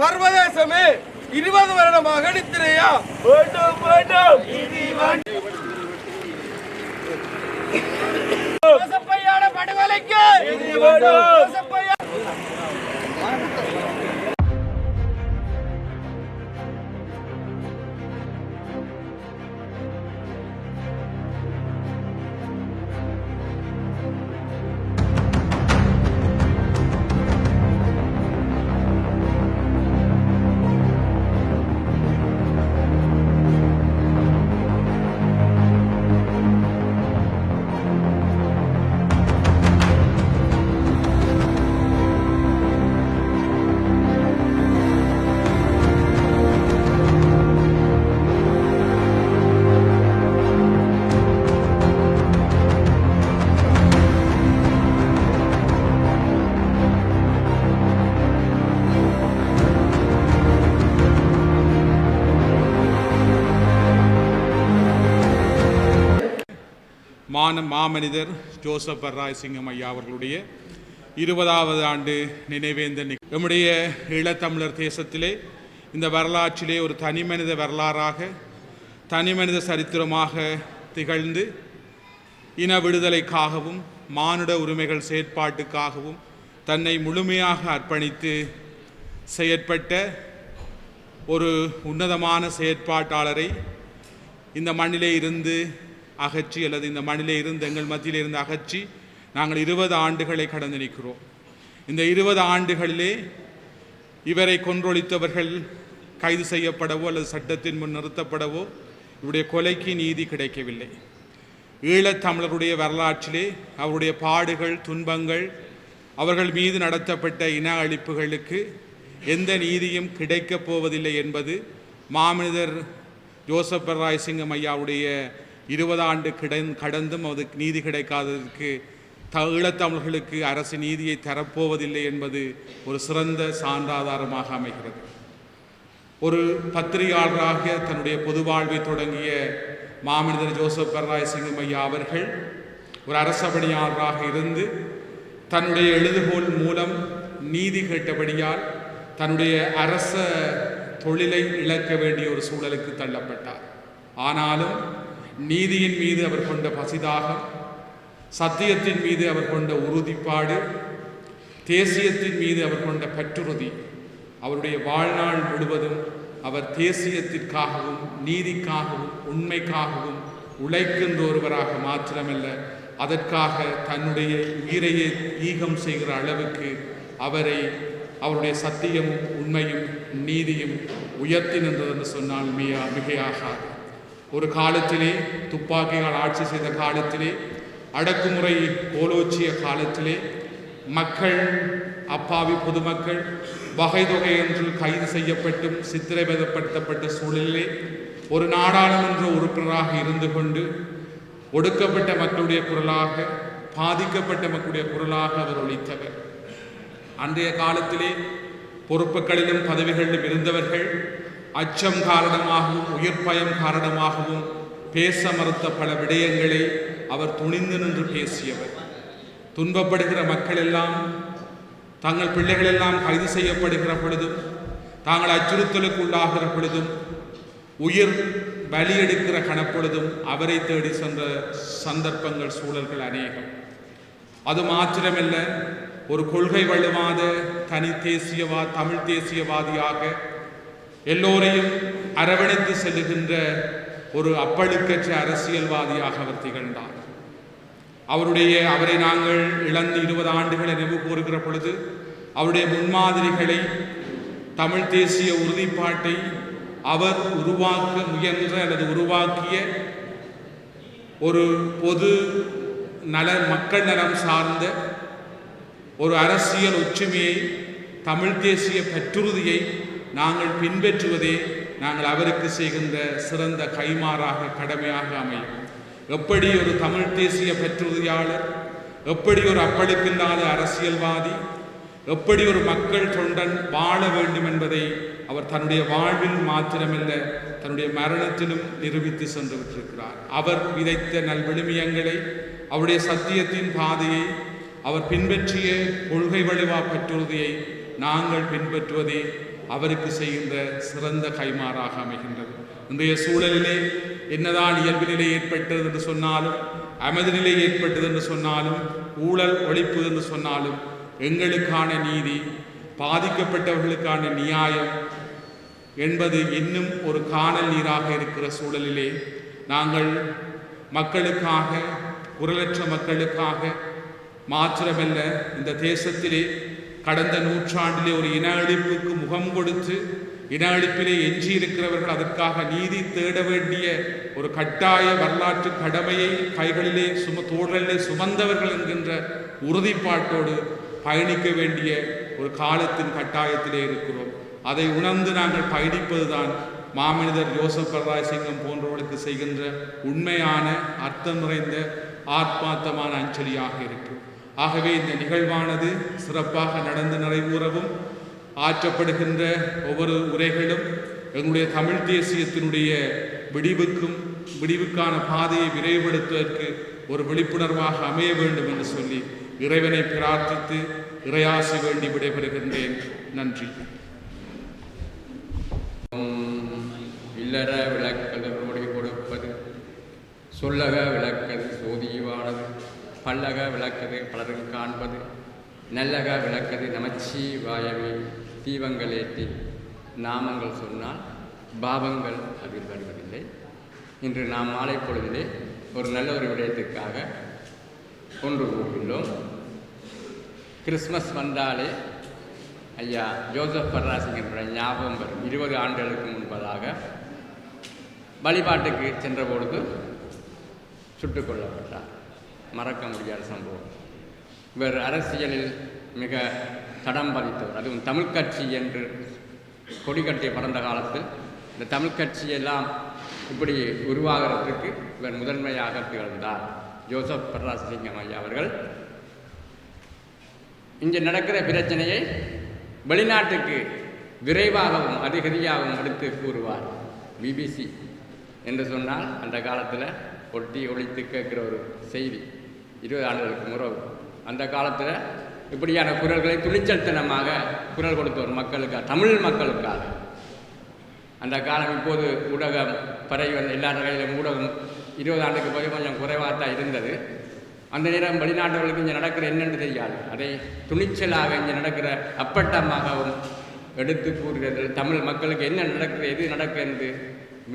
சர்வதேசமே இருபது வருடமாக நித்திரையா? வேண்டும் வேண்டும். யோசப்பையான படுகொலைக்கு மான மாமனிதர் ஜோசப் ராயசிங்கம் ஐயா அவர்களுடைய இருபதாவது ஆண்டு நினைவேந்த நம்முடைய ஈழத்தமிழர் தேசத்திலே இந்த வரலாற்றிலே ஒரு தனிமனித வரலாறாக தனிமனித சரித்திரமாக திகழ்ந்து இன விடுதலைக்காகவும் மானுட உரிமைகள் செயற்பாட்டுக்காகவும் தன்னை முழுமையாக அர்ப்பணித்து செயற்பட்ட ஒரு உன்னதமான செயற்பாட்டாளரை இந்த மண்ணிலே இருந்து அகற்றி அல்லது இந்த மண்ணிலே இருந்து எங்கள் மத்தியிலே இருந்து அகற்றி நாங்கள் இருபது ஆண்டுகளை கடந்து நிற்கிறோம் இந்த இருபது ஆண்டுகளிலே இவரை கொன்றொழித்தவர்கள் கைது செய்யப்படவோ அல்லது சட்டத்தின் முன் நிறுத்தப்படவோ இவருடைய கொலைக்கு நீதி கிடைக்கவில்லை. ஈழத்தமிழருடைய வரலாற்றிலே அவருடைய பாடுகள் துன்பங்கள் அவர்கள் மீது நடத்தப்பட்ட இன அழிப்புகளுக்கு எந்த நீதியும் கிடைக்கப் போவதில்லை என்பது மாமனிதர் ஜோசப் ராய் சிங்கம் ஐயாவுடைய இருபது ஆண்டு கிடன் கடந்தும் அதுக்கு நீதி கிடைக்காததற்கு த ஈழத்தமிழர்களுக்கு அரசு நீதியை தரப்போவதில்லை என்பது ஒரு சிறந்த சான்றாதாரமாக அமைகிறது. ஒரு பத்திரிகையாளராக தன்னுடைய பொது வாழ்வை தொடங்கிய மாமனிதர் ஜோசப் பர்ராயசிங்கம் ஐயா அவர்கள் ஒரு அரசபணியாளராக இருந்து தன்னுடைய எழுதுகோல் மூலம் நீதி கேட்டபடியால் தன்னுடைய அரச தொழிலை இழக்க வேண்டிய ஒரு சூழலுக்கு தள்ளப்பட்டார். ஆனாலும் நீதியின் மீது அவர் கொண்ட பசிதாகம் சத்தியத்தின் மீது அவர் கொண்ட உறுதிப்பாடு தேசியத்தின் மீது அவர் கொண்ட பற்றுறுதி. அவருடைய வாழ்நாள் முழுவதும் அவர் தேசியத்திற்காகவும் நீதிக்காகவும் உண்மைக்காகவும் உழைக்கின்ற ஒருவராக மாத்திரமல்ல அதற்காக தன்னுடைய உயிரையே ஈகம் செய்கிற அளவுக்கு அவரை அவருடைய சத்தியமும் உண்மையும் நீதியும் உயர்த்தி நின்றது என்று சொன்னால் மிக மிகையாகாது. ஒரு காலத்திலே துப்பாக்கியால் ஆட்சி செய்த காலத்திலே அடக்குமுறை கோலோச்சிய காலத்திலே மக்கள் அப்பாவி பொதுமக்கள் வகை தொகை என்று கைது செய்யப்பட்டும் சித்திரைவதப்படுத்தப்பட்ட சூழலிலே ஒரு நாடாளுமன்ற உறுப்பினராக இருந்து கொண்டு ஒடுக்கப்பட்ட மக்களுடைய குரலாக பாதிக்கப்பட்ட மக்களுடைய குரலாக அவர் ஒழித்தவர் அன்றைய காலத்திலே பொறுப்புகளிலும் பதவிகளிலும் இருந்தவர்கள் அச்சம் காரணமாகவும் உயிர் பயம் காரணமாகவும் பேச மறுத்த பல விடயங்களை அவர் துணிந்து நின்று பேசியவர். துன்பப்படுகிற மக்கள் எல்லாம் தங்கள் பிள்ளைகள் எல்லாம் கைது செய்யப்படுகிற பொழுதும் தாங்கள் அச்சுறுத்தலுக்கு உள்ளாகிற பொழுதும் உயிர் பலியெடுக்கிற கணப்பொழுதும் அவரை தேடி சென்ற சந்தர்ப்பங்கள் சூழல்கள் அநேகம். அது மாத்திரமல்ல ஒரு கொள்கை வலுவாத தனி தேசியவா தமிழ் தேசியவாதியாக எல்லோரையும் அரவணைத்து செல்லுகின்ற ஒரு அப்பழுக்கற்ற அரசியல்வாதியாக அவர் திகழ்ந்தார். அவருடைய அவரை நாங்கள் இழந்து இருபது ஆண்டுகளை நினைவு கூறுகிற பொழுது அவருடைய முன்மாதிரிகளை தமிழ் தேசிய உறுதிப்பாட்டை அவர் உருவாக்க முயன்ற அல்லது உருவாக்கிய ஒரு பொது நல மக்கள் நலம் சார்ந்த ஒரு அரசியல் ஒற்றுமையை தமிழ் தேசிய பற்றுறுதியை நாங்கள் பின்பற்றுவதே நாங்கள் அவருக்கு செய்கின்ற சிறந்த கைமாறாக கடமையாக அமையும். எப்படி ஒரு தமிழ் தேசிய பெற்றுதியாளர் எப்படி ஒரு அப்பழுக்கில்லாத அரசியல்வாதி எப்படி ஒரு மக்கள் தொண்டன் வாழ வேண்டும் என்பதை அவர் தன்னுடைய வாழ்வில் மாத்திரமல்ல தன்னுடைய மரணத்திலும் நிரூபித்து சென்று விட்டிருக்கிறார் அவர் விதைத்த நல்விழுமியங்களை அவருடைய சத்தியத்தின் பாதையை அவர் பின்பற்றிய கொள்கை வழிவா பெற்றுறுதியை நாங்கள் பின்பற்றுவதே அவருக்கு செய்கின்ற சிறந்த கைமாறாக அமைகின்றது. இன்றைய சூழலிலே என்னதான் இயல்பு நிலை ஏற்பட்டது என்று சொன்னாலும் அமைதி நிலை ஏற்பட்டது என்று சொன்னாலும் ஊழல் ஒழிப்பு என்று சொன்னாலும் எங்களுக்கான நீதி பாதிக்கப்பட்டவர்களுக்கான நியாயம் என்பது இன்னும் ஒரு காணல் நீராக இருக்கிற சூழலிலே நாங்கள் மக்களுக்காக குரலற்ற மக்களுக்காக மாத்திரமல்ல இந்த தேசத்திலே கடந்த நூற்றாண்டிலே ஒரு இன அழிப்புக்கு முகம் கொடுத்து இன அழிப்பிலே எஞ்சியிருக்கிறவர்கள் அதற்காக நீதி தேட வேண்டிய ஒரு கட்டாய வரலாற்று கடமையை கைகளிலே சும தோழலிலே சுமந்தவர்கள் என்கின்ற உறுதிப்பாட்டோடு பயணிக்க வேண்டிய ஒரு காலத்தின் கட்டாயத்திலே இருக்கிறோம். அதை உணர்ந்து நாங்கள் பயணிப்பதுதான் மாமனிதர் யோசப் பர்ராய் சிங்கம் போன்றவர்களுக்கு செய்கின்ற உண்மையான அர்த்தம் நிறைந்த ஆத்மார்த்தமான அஞ்சலியாக இருக்கும் ஆகவே இந்த நிகழ்வானது சிறப்பாக நடந்து நிறைவுறவும் ஆற்றப்படுகின்ற ஒவ்வொரு உரைகளும் எங்களுடைய தமிழ் தேசியத்தினுடைய விடிவுக்கும் விடிவுக்கான பாதையை விரைவுபடுத்துவதற்கு ஒரு விழிப்புணர்வாக அமைய வேண்டும் என்று சொல்லி இறைவனை பிரார்த்தித்து இறையாசி வேண்டி விடைபெறுகின்றேன். நன்றி. இல்லற விளக்கல் கொடுப்பது சொல்லக விளக்கல் சோதியவானது. பல்லக விளக்கது பலருக்கு காண்பது. நல்லக விளக்கது நமச்சி வாயவே தீபங்கள் ஏற்றி நாமங்கள் சொன்னால் பாவங்கள் அதில் வருவதில்லை இன்று நாம் மாலை பொழுதிலே ஒரு நல்ல ஒரு விடயத்துக்காக ஒன்று கூறியுள்ளோம் கிறிஸ்மஸ் வந்தாலே ஐயா ஜோசப் பர்ராசிங்கிற ஞாபகம் வரும். இருபது ஆண்டுகளுக்கு முன்பதாக வழிபாட்டுக்கு சென்ற பொழுது சுட்டுக் கொல்லப்பட்டார். மறக்க முடியாத சம்பவம். இவர் அரசியலில் மிக தடம் பதித்தவர். அதுவும் தமிழ் கட்சி என்று கொடி கட்டிய பறந்த காலத்தில் இந்த தமிழ் கட்சியெல்லாம் இப்படி உருவாகிறதுக்கு இவர் முதன்மையாக திகழ்ந்தார். ஜோசப் பர்ராசிங்கம் ஐயா அவர்கள். இங்கே நடக்கிற பிரச்சனையை வெளிநாட்டுக்கு விரைவாகவும் அதிகதியாகவும் எடுத்து கூறுவார். பிபிசி என்று சொன்னால் அந்த காலத்தில் ஒட்டி ஒழித்து கேட்குற ஒரு செய்தி. இருபது ஆண்டுகளுக்கு முறை அந்த காலத்தில் இப்படியான குரல்களை துணிச்சல்தனமாக குரல் கொடுத்தவர் மக்களுக்காக தமிழ் மக்களுக்காக. அந்த காலம் இப்போது ஊடகம் பரவி வந்த எல்லா வகையிலும் ஊடகம் இருபது ஆண்டுக்கு போய் கொஞ்சம் குறைவாக தான் இருந்தது. அந்த நேரம் வெளிநாட்டவர்களுக்கு இங்கே நடக்கிற என்னென்று தெரியாது. அதை துணிச்சலாக இங்கே நடக்கிற அப்பட்டமாகவும் எடுத்து கூறுகிறது தமிழ் மக்களுக்கு என்ன நடக்கிறது எது நடக்கிறது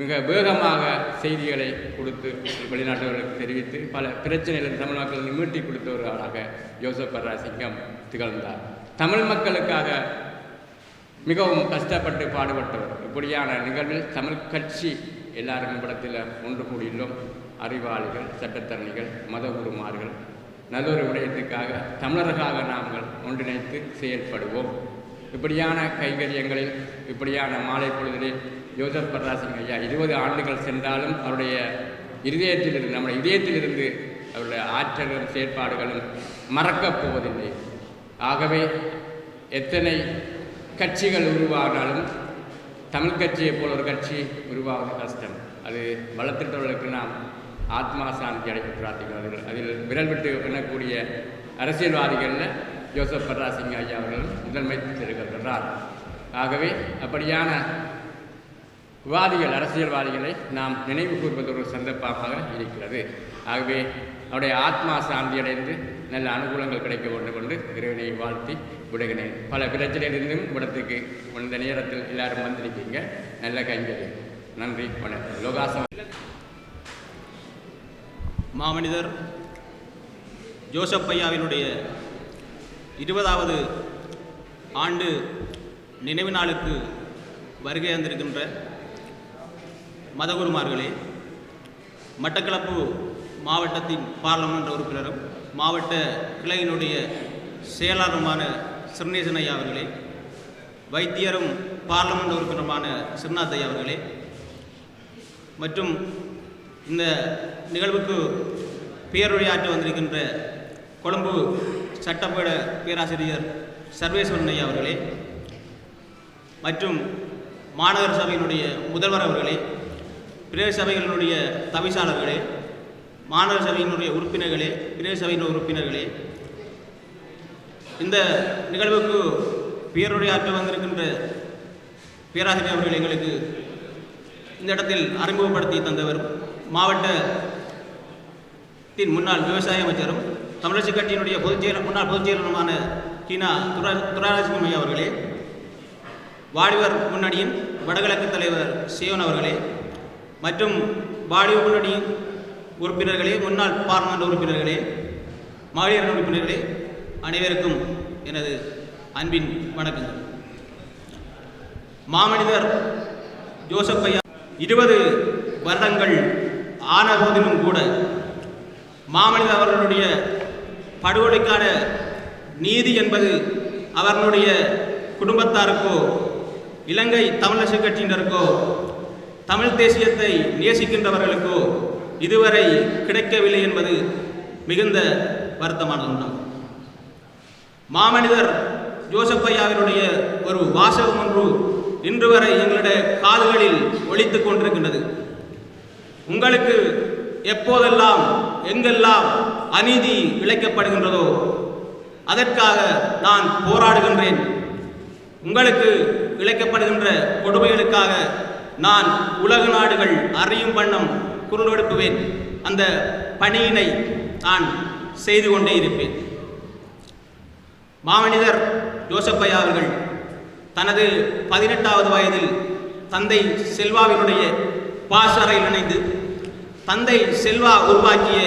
மிக வேகமாக செய்திகளை கொடுத்து வெளிநாட்டவர்களுக்கு தெரிவித்து பல பிரச்சனைகளை தமிழ் மக்களுக்கு மீட்டி கொடுத்த ஒரு ஆளாக யோசப் சிங்கம் திகழ்ந்தார். தமிழ் மக்களுக்காக மிகவும் கஷ்டப்பட்டு பாடுபட்டவர். இப்படியான நிகழ்வில் தமிழ் கட்சி எல்லாரும் இடத்தில் ஒன்று கூடியுள்ளோம். அறிவாளிகள் சட்டத்தரணிகள் மத குருமார்கள் நல்லொரு விடயத்துக்காக தமிழருக்காக நாங்கள் ஒன்றிணைத்து செயல்படுவோம். இப்படியான கைகரியங்களில் இப்படியான மாலை பொழுதிலே யோசப் பர்ராசிங் ஐயா இருபது ஆண்டுகள் சென்றாலும் அவருடைய இருதயத்திலிருந்து நம்முடைய இதயத்திலிருந்து அவருடைய ஆற்றலும் செயற்பாடுகளும் மறக்கப் போவதில்லை. ஆகவே எத்தனை கட்சிகள் உருவானாலும் தமிழ் கட்சியை போல ஒரு கட்சி உருவாவது கஷ்டம். அது வளர்த்திட்டவர்களுக்கு நாம் ஆத்மா சாந்தி அடைக்க பிரார்த்திக்கிறார்கள் அதில் விரல் விட்டு எண்ணக்கூடிய அரசியல்வாதிகளில் ஜோசப் பர்ராசிங் ஐயா அவர்கள் முதன்மை செலுத்துகின்றார் ஆகவே அப்படியான வாதிகள் அரசியல்வாதிகளை நாம் நினைவு கூர்வது ஒரு சந்தர்ப்பமாக இருக்கிறது. ஆகவே அவருடைய ஆத்மா சாந்தியடைந்து நல்ல அனுகூலங்கள் கிடைக்க வேண்டும் என்று இறைவனை வாழ்த்தி விடுகிறேன். பல பிரச்சனையிலிருந்தும் இடத்துக்கு இந்த நேரத்தில் எல்லாரும் வந்திருக்கீங்க. நல்ல கைங்கரியம் நன்றி வணக்கம். லோகாசம் மாமனிதர் ஜோசப் ஐயாவினுடைய இருபதாவது ஆண்டு நினைவு நாளுக்கு வருகை வந்திருக்கின்ற மதகுருமார்களே மட்டக்களப்பு மாவட்டத்தின் பாராளுமன்ற உறுப்பினரும் மாவட்ட கிளையினுடைய செயலாளருமான சிறுநேசன் ஐயா அவர்களே வைத்தியரும் பாராளுமன்ற உறுப்பினருமான சிறுநாத் ஐயா அவர்களே மற்றும் இந்த நிகழ்வுக்கு பேருரையாற்ற வந்திருக்கின்ற கொழும்பு சட்டப்பேட பேராசிரியர் சர்வேஸ்வரன் ஐயா அவர்களே மற்றும் மாநகர சபையினுடைய முதல்வர் அவர்களே பிரதேச சபைகளினுடைய தவிசாளர்களே மாநகர சபையினுடைய உறுப்பினர்களே பிரதேச சபையினுடைய உறுப்பினர்களே இந்த நிகழ்வுக்கு பேருடைய பேருரையாற்ற வந்திருக்கின்ற பேராசிரியர் அவர்கள் எங்களுக்கு இந்த இடத்தில் அறிமுகப்படுத்தி தந்தவர் மாவட்டத்தின் முன்னாள் விவசாய அமைச்சரும் தமிழரசு கட்சியினுடைய பொதுச்செயலர் முன்னாள் பொதுச்செயலருமான கீனா துரா துராராஜ்மி அவர்களே வாலிபர் முன்னணியின் வடகிழக்கு தலைவர் சியோன் அவர்களே மற்றும் வாலிபர் முன்னணி உறுப்பினர்களே முன்னாள் பார்லிமெண்ட் உறுப்பினர்களே மகளிர் உறுப்பினர்களே அனைவருக்கும் எனது அன்பின் வணக்கங்கள். மாமனிதர் ஜோசப் ஐயா இருபது வருடங்கள் ஆன போதிலும் கூட மாமனிதர் அவர்களுடைய படுகொலைக்கான நீதி என்பது அவர்களுடைய குடும்பத்தாருக்கோ இலங்கை தமிழரசு கட்சியினருக்கோ தமிழ் தேசியத்தை நேசிக்கின்றவர்களுக்கோ இதுவரை கிடைக்கவில்லை என்பது மிகுந்த வருத்தமான ஒன்றாகும் மாமனிதர் ஜோசப்பையாவினுடைய ஒரு வாசகம் ஒன்று இன்று வரை எங்களுடைய காதுகளில் ஒலித்துக் கொண்டிருக்கின்றது. உங்களுக்கு எப்போதெல்லாம் எங்கெல்லாம் அநீதி இழைக்கப்படுகின்றதோ அதற்காக நான் போராடுகின்றேன். உங்களுக்கு இழைக்கப்படுகின்ற கொடுமைகளுக்காக நான் உலக நாடுகள் அறியும் வண்ணம் குரல் எழுப்புவேன் அந்த பணியினை நான் செய்து கொண்டே இருப்பேன். மாமனிதர் ஜோசப்பையா அவர்கள் தனது பதினெட்டாவது வயதில் தந்தை செல்வாவினுடைய பாசறையில் இணைந்து தந்தை செல்வா உருவாக்கிய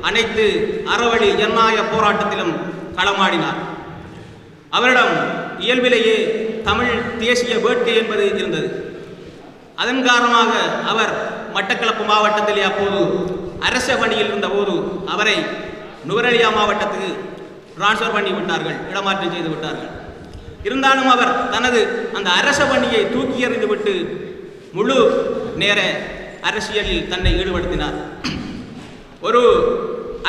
அனைத்து அறவழி ஜனநாயக போராட்டத்திலும் களமாடினார். அவரிடம் இயல்பிலேயே தமிழ் தேசிய வேட்கை என்பது இருந்தது. அதன் காரணமாக அவர் மட்டக்களப்பு மாவட்டத்திலே அப்போது அரச பணியில் இருந்தபோது அவரை நுவரெலியா மாவட்டத்துக்கு டிரான்ஸ்ஃபர் பண்ணி விட்டார்கள் இடமாற்றம் செய்து விட்டார்கள். இருந்தாலும் அவர் தனது அந்த அரச பணியை தூக்கி எறிந்துவிட்டு முழு நேர அரசியலில் தன்னை ஈடுபடுத்தினார். ஒரு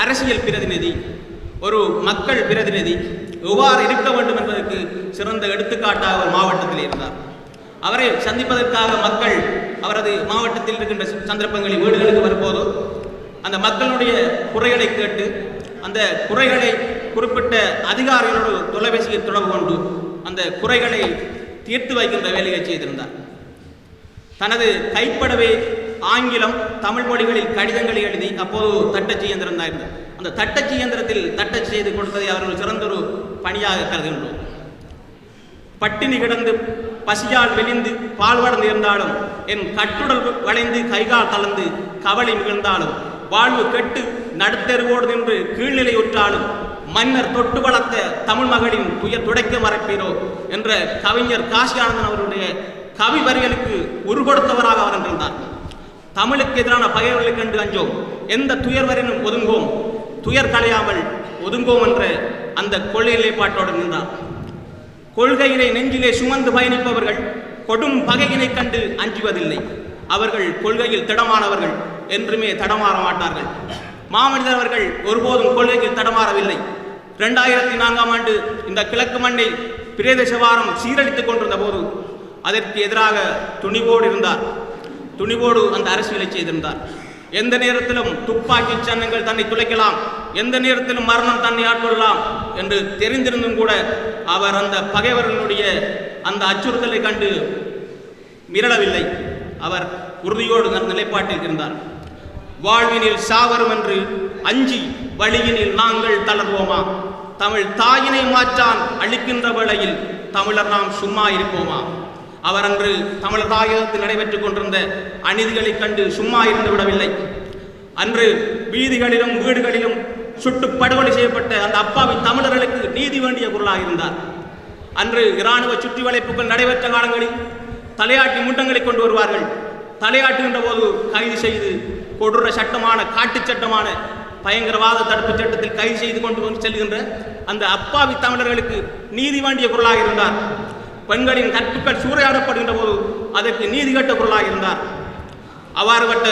அரசியல் பிரதிநிதி ஒரு மக்கள் பிரதிநிதி எவ்வாறு இருக்க வேண்டும் என்பதற்கு சிறந்த எடுத்துக்காட்டாக ஒரு மாவட்டத்தில் இருந்தார். அவரை சந்திப்பதற்காக மக்கள் அவரது மாவட்டத்தில் இருக்கின்ற சந்தர்ப்பங்களில் வீடுகளுக்கு வரும்போதோ அந்த மக்களுடைய குறைகளை கேட்டு அந்த குறைகளை குறிப்பிட்ட அதிகாரிகளோடு தொலைபேசியில் தொடர்பு கொண்டு அந்த குறைகளை தீர்த்து வைக்கின்ற வேலையை செய்திருந்தார். தனது கைப்படவே ஆங்கிலம் தமிழ் மொழிகளில் கடிதங்களை எழுதி அப்போது தட்டச்சு இயந்திரம் தான் அந்த தட்டச்சு இயந்திரத்தில் தட்டச்சு செய்து கொடுத்ததை அவர்கள் சிறந்தொரு பணியாக கருதுகின்றோம். பட்டினி கிடந்து பசியால் மெலிந்து பால்வடந்து இருந்தாலும் என் கட்டுடல் வளைந்து கைகால் தளர்ந்து கவலை மிகுந்தாலும் வாழ்வு கெட்டு நடுத்தெருவோடு நின்று கீழ்நிலை உற்றாலும் மன்னர் தொட்டு வளர்த்த தமிழ் மகளின் துயர் துடைக்க மறைப்பீரோ என்ற கவிஞர் காசியானந்தன் அவருடைய கவி வரிகளுக்கு உருகொடுத்தவராக அவர் இருந்தார் தமிழுக்கு எதிரான பகைவர்களை கண்டு அஞ்சோம். எந்த துயர் வரினும் ஒதுங்கோம் துயர் களையாமல் ஒதுங்கோம் என்ற அந்த கொள்கை நிலைப்பாட்டோடு நின்றார். கொள்கையினை நெஞ்சிலே சுமந்து பயணிப்பவர்கள் கொடும் பகையினை கண்டு அஞ்சுவதில்லை. அவர்கள் கொள்கையில் திடமானவர்கள் என்றுமே தடமாற மாட்டார்கள். மாமனிதர் அவர்கள் ஒருபோதும் கொள்கையில் தடமாறவில்லை. இரண்டாயிரத்தி நான்காம் ஆண்டு இந்த கிழக்கு மண்ணை பிரதேச வாரம் சீரழித்துக் கொண்டிருந்த போது அதற்கு எதிராக துணிவோடு இருந்தார். துணிவோடு அந்த அரசியலை செய்திருந்தார். எந்த நேரத்திலும் துப்பாக்கி சன்னங்கள் தன்னை துளைக்கலாம். எந்த நேரத்திலும் மரணம் தன்னை ஆட்கொள்ளலாம் என்று தெரிந்திருந்தும் கூட அவர் அந்த பகைவர்களுடைய அந்த அச்சுறுத்தலை கண்டு மிரளவில்லை. அவர் உறுதியோடு நிலைப்பாட்டில் இருந்தார். வாழ்வினில் சாவரும் என்று அஞ்சி வழியினில் நாங்கள் தளர்வோமா? தமிழ் தாயினை மாற்றான் அழிக்கின்ற வேளையில் தமிழர் நாம் சும்மா இருப்போமா? அவர் அன்று தமிழர் தாயகத்தில் நடைபெற்றுக் கொண்டிருந்த அநீதிகளைக் கண்டு சும்மா இருந்து விடவில்லை. அன்று வீதிகளிலும் வீடுகளிலும் சுட்டு படுகொலை செய்யப்பட்ட அந்த அப்பாவி தமிழர்களுக்கு நீதி வேண்டிய குரலாக இருந்தார். அன்று இராணுவ சுற்றி வளைப்புகள் நடைபெற்ற காலங்களில் தலையாட்டி முண்டங்களை கொண்டு வருவார்கள். தலையாட்டுகின்ற போது கைது செய்து கொடூர சட்டமான காட்டுச் சட்டமான பயங்கரவாத தடுப்பு சட்டத்தில் கைது செய்து கொண்டு வந்து செல்கின்ற அந்த அப்பாவி தமிழர்களுக்கு நீதி வேண்டிய குரலாக இருந்தார். பெண்களின் கற்புகள் சூறையாடப்படுகின்ற போது அதற்கு நீதி கட்ட குரலாக இருந்தார். அவ்வாறுபட்ட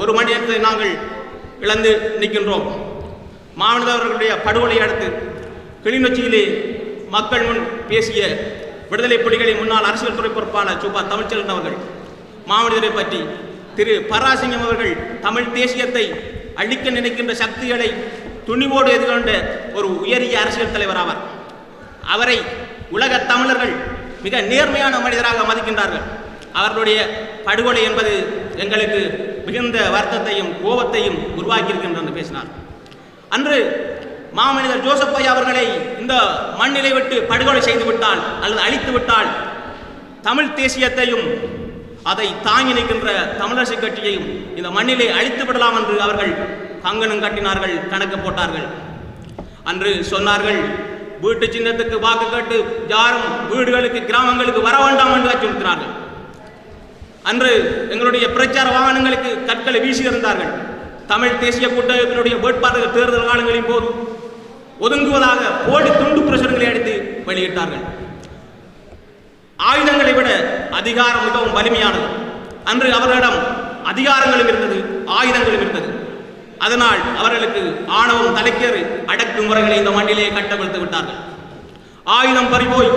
ஒரு மனிதத்தை நாங்கள் இழந்து நிற்கின்றோம். மாவட்டவர்களுடைய படுகொலை அடுத்து கிளிநொச்சியிலே மக்கள் முன் பேசிய விடுதலை புலிகளின் முன்னாள் அரசியல் துறை பொறுப்பாளர் சூப்பா தமிழ்ச்செல்வன் அவர்கள் மாமனிதரை பற்றி திரு. பராசிங்கம் அவர்கள் தமிழ் தேசியத்தை அழிக்க நினைக்கின்ற சக்திகளை துணிவோடு எதிர்கொண்ட ஒரு உயரிய அரசியல் தலைவர் ஆவார். அவரை உலக தமிழர்கள் மிக நேர்மையான மனிதராக மதிக்கின்றார்கள். அவர்களுடைய படுகொலை என்பது எங்களுக்கு மிகுந்த வருத்தத்தையும் கோபத்தையும் உருவாக்கியிருக்கின்றது என்று பேசினார். அன்று மாமனிதர் ஜோசப் ஐயா அவர்களை இந்த மண்ணிலை விட்டு படுகொலை செய்து விட்டால் அல்லது அழித்து விட்டால் தமிழ் தேசியத்தையும் அதை தாங்கி நிற்கின்ற தமிழரசு கட்சியையும் இந்த மண்ணிலே அழித்து விடலாம் என்று அவர்கள் கங்கணம் கட்டினார்கள் கணக்கு போட்டார்கள். அன்று சொன்னார்கள் வீட்டு சின்னத்துக்கு வாக்கு கேட்டு யாரும் வீடுகளுக்கு கிராமங்களுக்கு வர வேண்டாம் என்று அச்சுறுத்தினார்கள் அன்று எங்களுடைய பிரச்சார வாகனங்களுக்கு கற்களை வீசியிருந்தார்கள் தமிழ் தேசிய கூட்டமைப்பினுடைய வேட்பாளர்கள் தேர்தல் காலங்களின் போது ஒதுங்குவதாக போலி துண்டு பிரசுரங்களை அடித்து வெளியிட்டார்கள். ஆயுதங்களை விட அதிகாரம் மிகவும் வலிமையானது. அன்று அவர்களிடம் அதிகாரங்களும் இருந்தது ஆயுதங்களும் இருந்தது. அதனால் அவர்களுக்கு ஆணவம் தலைக்கேறி அடக்குமுறைகளை இந்த மண்ணிலே கட்டவிழ்த்து விட்டார்கள். ஆயுதம் பறிபோய்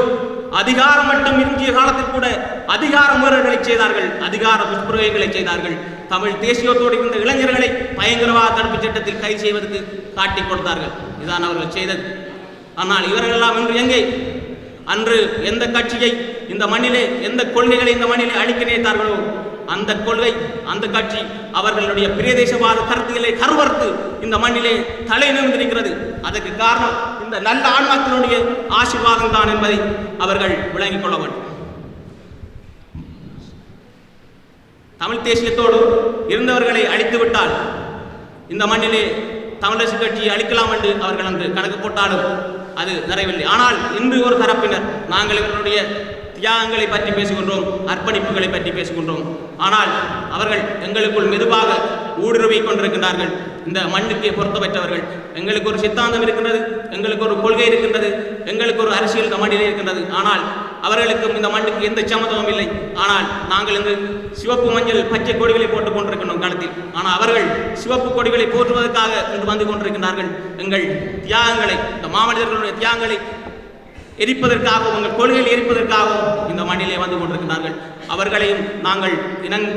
அதிகாரம் மட்டும் இன்றைய காலத்தில் கூட அதிகார முறைகளை செய்தார்கள் அதிகார துஷ்பிரயோகங்களை செய்தார்கள். தமிழ் தேசியத்தோடு இருந்த இளைஞர்களை பயங்கரவாத தடுப்பு சட்டத்தில் கைது செய்வதற்கு காட்டிக் கொடுத்தார்கள். இதுதான் அவர்கள் செய்தது. ஆனால் இவர்களெல்லாம் இன்று எங்கே? அன்று எந்த கட்சியை இந்த மண்ணிலே எந்த கொள்கைகளை இந்த மண்ணிலே அழிக்க நினைத்தார்களோ? அந்த கொள்கை அந்த கட்சி அவர்களுடைய பிரதேசவாத கருத்துக்களை கருவறுத்து இந்த மண்ணிலே தலை நிமிந்திருக்கிறது அதற்கு காரணம் இந்த நல்ல ஆன்மாக்களுடைய ஆசீர்வாதம் தான் என்பதை அவர்கள் விளங்கிக் கொள்ள வேண்டும். தமிழ் தேசியத்தோடு இருந்தவர்களை அழித்து விட்டால் இந்த மண்ணிலே தமிழரசு கட்சியை அழிக்கலாம் என்று அவர்கள் அன்று கணக்கு போட்டாலும் அது நிறைவில்லை ஆனால் இன்று ஒரு தரப்பினர் நாங்கள் இவர்களுடைய தியாகங்களை பற்றி பேசுகின்றோம் அர்ப்பணிப்புகளை பற்றி பேசுகின்றோம். ஆனால் அவர்கள் எங்களுக்குள் மெதுவாக ஊடுருவி கொண்டிருக்கின்றார்கள். இந்த மண்ணுக்கு பொருத்தப்பட்டவர்கள் எங்களுக்கு ஒரு சித்தாந்தம் இருக்கின்றது எங்களுக்கு ஒரு கொள்கை இருக்கின்றது எங்களுக்கு ஒரு அரசியல் இந்த இருக்கின்றது. ஆனால் அவர்களுக்கும் இந்த மண்ணுக்கு எந்த சம்மதமும் இல்லை. ஆனால் நாங்கள் இந்த சிவப்பு மஞ்சள் பச்சை கொடிகளை போட்டுக் கொண்டிருக்கின்றோம் காலத்தில். ஆனால் அவர்கள் சிவப்பு கொடிகளை போற்றுவதற்காக இன்று வந்து கொண்டிருக்கின்றார்கள். எங்கள் தியாகங்களை இந்த மாமனிதர்களுடைய தியாகங்களை எரிப்பதற்காகவும் உங்கள் கொள்கையில் எரிப்பதற்காகவும் இந்த மண்ணிலே வந்து கொண்டிருக்கிறார்கள். அவர்களையும் நாங்கள் இனங்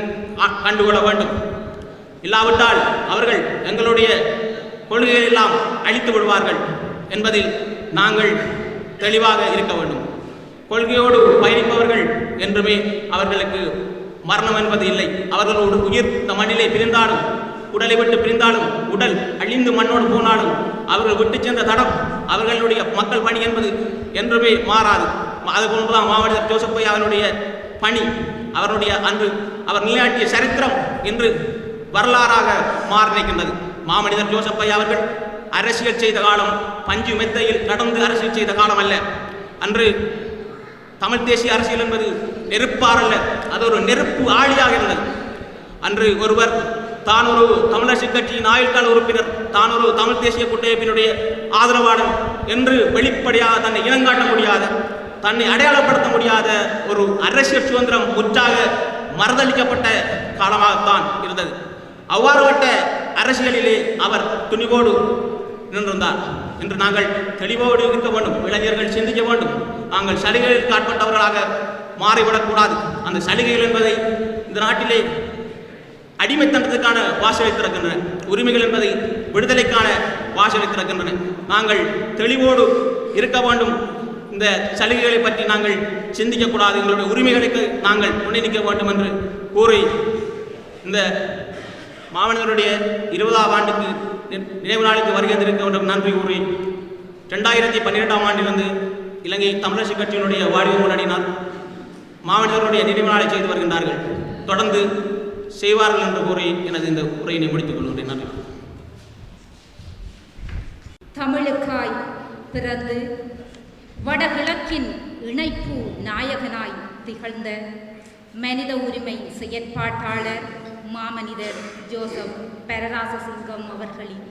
கண்டுகொள்ள வேண்டும். இல்லாவிட்டால் அவர்கள் எங்களுடைய கொள்கைகள் எல்லாம் அழித்து விடுவார்கள் என்பதில் நாங்கள் தெளிவாக இருக்க வேண்டும். கொள்கையோடு பயணிப்பவர்கள் என்றுமே அவர்களுக்கு மரணம் என்பது இல்லை. அவர்களோடு உயிர் இந்த மண்ணிலே பிரிந்தாலும் உடலை விட்டு பிரிந்தாலும் உடல் அழிந்து மண்ணோடு போனாலும் அவர்கள் விட்டு சென்ற தடம் அவர்களுடைய மக்கள் பணி என்பது என்றுமே மாறாது. அது போன்றுதான் மாவட்ட ஜோசப்பை அவருடைய பணி அவருடைய அன்று அவர் நிலையாட்டிய சரித்திரம் என்று வரலாறாக மாற மாமனிதர் ஜோசப்பை அவர்கள் அரசியல் செய்த காலம் பஞ்சு மெத்தையில் நடந்து அரசியல் செய்த காலம் அல்ல. அன்று தமிழ் தேசிய அரசியல் என்பது நெருப்பார் அல்ல அது ஒரு நெருப்பு ஆளியாக இருந்தது. அன்று ஒருவர் தான் ஒரு தமிழரசு கட்சியின் ஆயுள்கால உறுப்பினர் தான் ஒரு தமிழ் தேசிய கூட்டமைப்பினுடைய ஆதரவாளன் என்று வெளிப்படையாக தன்னை இனங்காட்ட முடியாத தன்னை அடையாளப்படுத்த முடியாத ஒரு அரசியல் சுதந்திரம் முற்றாக மறதளிக்கப்பட்ட காலமாகத்தான் இருந்தது. அவ்வாறுபட்ட அரசியலிலே அவர் துணிவோடு நின்றிருந்தார். என்று நாங்கள் தெளிவோடு இருக்க வேண்டும் இளைஞர்கள் சிந்திக்க வேண்டும். நாங்கள் சலுகைகளுக்கு ஆட்பட்டவர்களாக மாறிவிடக்கூடாது. அந்த சலுகைகள் என்பதை இந்த நாட்டிலே அடிமைத்தனத்துக்கான வாசலை திறக்கின்றன. உரிமைகள் என்பதை விடுதலைக்கான வாசலை திறக்கின்றன. நாங்கள் தெளிவோடு இருக்க வேண்டும். இந்த சலுகைகளை பற்றி நாங்கள் சிந்திக்கக்கூடாது. எங்களுடைய உரிமைகளுக்கு நாங்கள் துணை நிற்க வேண்டும் என்று கூறி இந்த மாமனிதருடைய இருபதாம் ஆண்டுக்கு நினைவு நாளுக்கு வருகை தந்திருக்க வேண்டும். நன்றி கூறி ரெண்டாயிரத்தி பன்னிரெண்டாம் ஆண்டிலிருந்து இலங்கை தமிழரசு கட்சியினுடைய வாடிவு முன்னணியினர் மாமனிதர்களுடைய நினைவு நாளை செய்து வருகின்றார்கள். தொடர்ந்து செய்வார்கள் என்று கூறி எனது இந்த உரையினை முடித்துக் கொள்கிறேன் நன்றி. தமிழுக்காய் பிறந்து வடகிழக்கின் இணைப்பு நாயகனாய் திகழ்ந்த மனித உரிமை செயற்பாட்டாளர் மாமனிதர் ஜோசப் பெரராசசிங்கம் அவர்களின்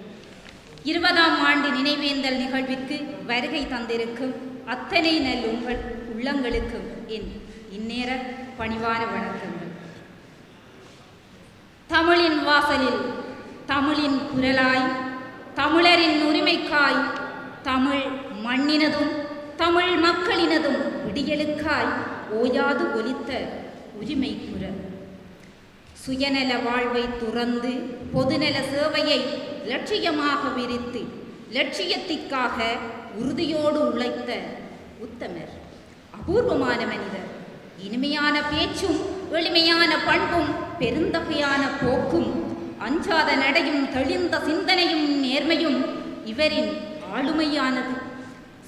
இருபதாம் ஆண்டு நினைவேந்தல் நிகழ்விற்கு வருகை தந்திருக்கும் அத்தனை நல் உங்கள் உள்ளங்களுக்கும் என் இந்நேர பணிவான வணக்கம். தமிழின் வாசலில் தமிழின் குரலாய் தமிழரின் உரிமைக்காய் தமிழ் மண்ணினதும் தமிழ் மக்களினதும் விடியலுக்காய் ஓயாது ஒலித்த உரிமை குரல் சுயநல வாழ்வை துறந்து பொதுநல சேவையை லட்சியமாக விரித்து லட்சியத்திற்காக உறுதியோடு உழைத்த உத்தமர் அபூர்வமான மனிதர். இனிமையான பேச்சும் எளிமையான பண்பும் பெருந்தகையான போக்கும் அஞ்சாத நடையும் தெளிந்த சிந்தனையும் நேர்மையும் இவரின் ஆளுமையானது.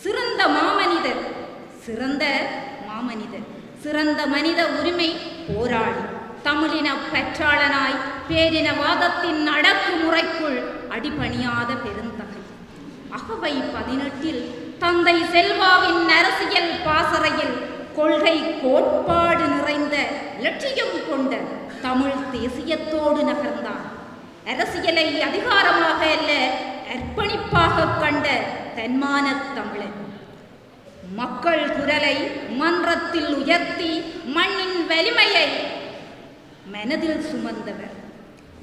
சிறந்த மாமனிதர் சிறந்த மாமனிதர் சிறந்த மனித உரிமை போராளி. தமிழின பற்றாளனாய் பேரினவாதத்தின் அடக்குமுறைக்குள் அடிபணியாத பெருந்தகை. அகவை பதினெட்டில் தந்தை செல்வாவின் அரசியல் பாசறையில் கொள்கை கோட்பாடு நிறைந்த லட்சியம் கொண்ட தமிழ் தேசியத்தோடு நகர்ந்தான். அரசியலை அதிகாரமாக அல்ல அர்ப்பணிப்பாக கண்ட தன்மான தமிழன். மக்கள் குரலை மன்றத்தில் உயர்த்தி மண்ணின் வலிமையை மனதில் சுமந்தவர்.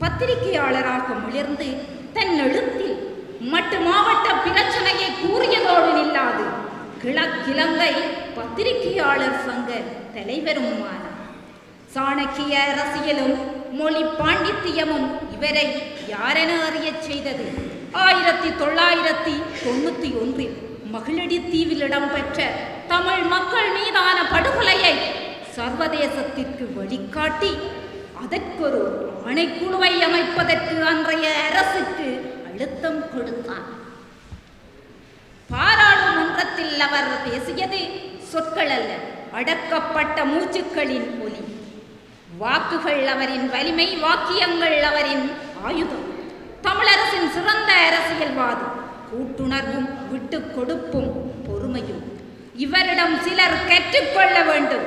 பத்திரிகையாளராக மிளர்ந்து தன் எழுத்தில் மட்டு மாவட்ட பிரச்சனையை கூறியதோடு நில்லாது. கிழக்கிழங்கை பத்திரிகையாளர் சங்க தலைவருமான சாணக்கிய அரசியலும் மொழி பாண்டித்தியமும் இவரை யாரென அறியச் செய்தது? ஆயிரத்தி தொள்ளாயிரத்தி தொண்ணூத்தி ஒன்றில் மகிழடி தீவில் இடம்பெற்ற தமிழ் மக்கள் மீதான படுகொலையை சர்வதேசத்திற்கு வழிகாட்டி அதற்கொரு ஆணைக்குழுவை அமைப்பதற்கு அன்றைய அரசுக்கு அழுத்தம் கொடுத்தான். பாராளுமன்றத்தில் அவர் பேசியது சொற்கள் அல்ல அடக்கப்பட்ட மூச்சுக்களின் ஒலி. வாக்குகள் அவரின் வலிமை வாக்கியங்கள் அவரின் ஆயுதம். தமிழரசின் சிறந்த அரசியல்வாதி கூட்டுணர்வும் விட்டு கொடுப்பும் பொறுமையும். இவரிடம் சிலர் கற்றுக்கொள்ள வேண்டும்.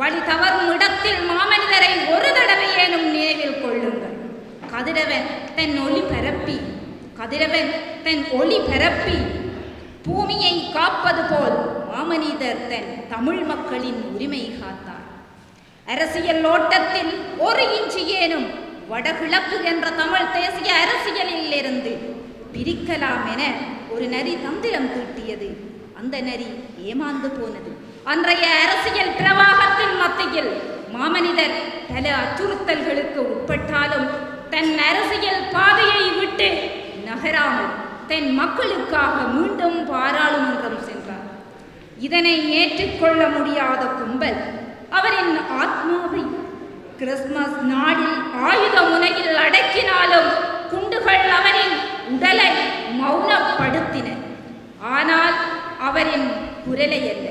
வழி தவறும் இடத்தில் மாமனிதரை ஒரு தடவையேனும் நினைவில் கொள்ளுங்கள். கதிரவன் தன் ஒளி பரப்பி கதிரவன் தன் ஒளி பரப்பி பூமியை காப்பது போல் மாமனிதர் தன் தமிழ் மக்களின் உரிமை காத்தார். அரசியல் ஓட்டத்தில் ஒரு இன்ச்சு ஏனும் வடகிழக்கு என்ற தமிழ் தேசிய அரசியலில் இருந்து பிரிக்கலாம் என ஒரு நரி தந்திரம் தீட்டியது. அந்த நரி ஏமாந்து போனது. அன்றைய அரசியல் பிரவாகத்தின் மத்தியில் மாமனிதர் பல அச்சுறுத்தல்களுக்கு உட்பட்டாலும் தன் அரசியல் பாதையை விட்டு நகராமல் தன் மக்களுக்காக மீண்டும் பாராளுமன்றம் சென்றார். இதனை ஏற்றுக்கொள்ள முடியாத கும்பல் அவரின் ஆத்மாவை கிறிஸ்துமஸ் நாளில் ஆயுத முனையில் அடக்கினாலும் குண்டுகள் அவரின் உடலை மௌனப்படுத்தின. ஆனால் அவரின் குரலை அல்ல.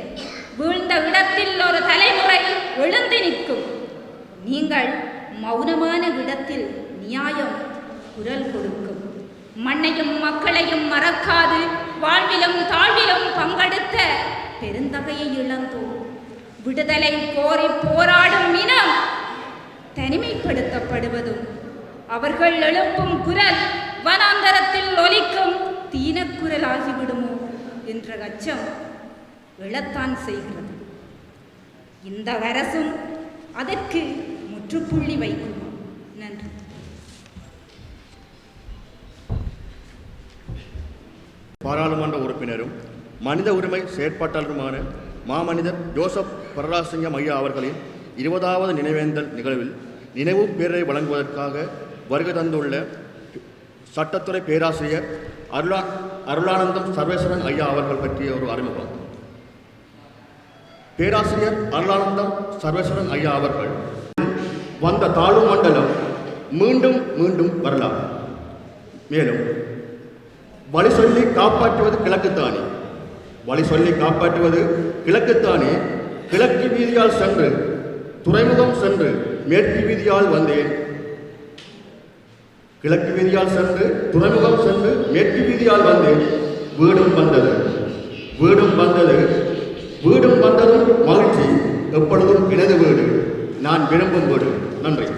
வீழ்ந்த இடத்தில் ஒரு தலைமுறை எழுந்து நிற்கும். நீங்கள் மௌனமான இடத்தில் நியாயம் குரல் கொடுக்கும். மண்ணையும் மக்களையும் மறக்காது வாழ்விலும் தாழ்விலும் பங்கெடுத்த பெருந்தகையை இழந்தோம். விடுதலை கோரி போராடும் இனம் தனிமைப்படுத்தப்படுவதும் அவர்கள் எழுப்பும் குரல் வனாந்தரத்தில் ஒலிக்கும் தீனக்குரலாகிவிடுமோ என்ற அச்சம் எழத்தான் செய்கிறது. இந்த அரசும் அதற்கு முற்றுப்புள்ளி வைக்கும். பாராளுமன்ற உறுப்பினரும் மனித உரிமை செயற்பாட்டாளருமான மாமனிதர் ஜோசப் பரராசிங்கம் ஐயா அவர்களின் இருபதாவது நினைவேந்தல் நிகழ்வில் நினைவு பேரரை வழங்குவதற்காக வருகை தந்துள்ள சட்டத்துறை பேராசிரியர் அருளா அருளானந்தம் சர்வேஸ்வரன் ஐயா அவர்கள் பற்றிய ஒரு அறிமுகம். பேராசிரியர் அருளானந்தம் சர்வேஸ்வரன் ஐயா அவர்கள் வந்த தாழ்வு மண்டலம் மீண்டும் மீண்டும் வரலாம். மேலும் வழி சொல்லி காப்பாற்றுவது கிழக்குத்தானே? வழி சொல்லி காப்பாற்றுவது கிழக்குத்தானே? கிழக்கு வீதியால் சென்று துறைமுகம் சென்று மேற்கு வீதியால் வந்தேன். கிழக்கு வீதியால் சென்று துறைமுகம் சென்று மேற்கு வீதியால் வந்தேன். வீடும் வந்தது. வீடும் வந்தது. வீடும் வந்ததும் மகிழ்ச்சி. எப்பொழுதும் இடது வீடு. நான் விரும்பும் வீடு.